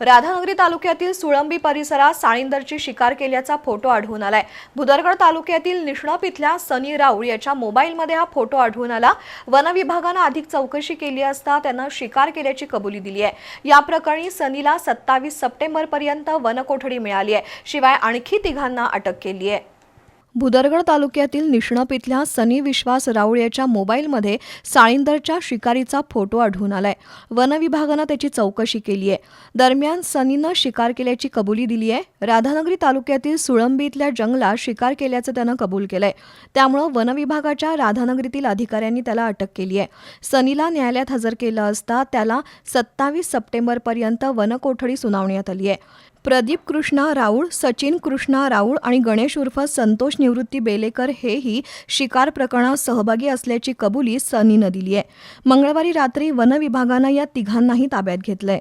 राधानगरी तालुक्यातील सुळंबी परिसरात साळींदरची शिकार केल्याचा फोटो आढळून आलाय. भुदरगड तालुक्यातील निष्णप इथल्या सनी राऊळ याच्या मोबाईलमध्ये हा फोटो आढळून आला. वनविभागानं अधिक चौकशी केली असता त्यानं शिकार केल्याची कबुली दिली आहे. या प्रकरणी सनीला सत्तावीस सप्टेंबर पर्यंत वनकोठडी मिळाली आहे. शिवाय आणखी तिघांना अटक केली आहे. भुदरगड तालुक्यातील निष्णप इथल्या सनी विश्वास राऊळ याच्या मोबाईलमध्ये साळींदरच्या शिकारीचा फोटो आढळून आलाय. वनविभागानं त्याची चौकशी केली आहे. दरम्यान सनीनं शिकार केल्याची कबुली दिली आहे. राधानगरी तालुक्यातील सुळंबी इथल्या जंगलात शिकार केल्याचं त्यानं कबूल केलंय. त्यामुळं वनविभागाच्या राधानगरीतील अधिकाऱ्यांनी त्याला अटक केली आहे. सनीला न्यायालयात हजर केलं असता त्याला सत्तावीस सप्टेंबरपर्यंत वनकोठडी सुनावण्यात आली आहे. प्रदीप कृष्णा राऊळ सचिन कृष्णा राऊळ आणि गणेश उर्फ संतोष निवृत्ती बेलेकर हेही शिकार प्रकरणात सहभागी असल्याची कबुली सनीनं दिली आहे मंगळवारी रात्री वन विभागानं या तिघांनाही ताब्यात घेतलंय.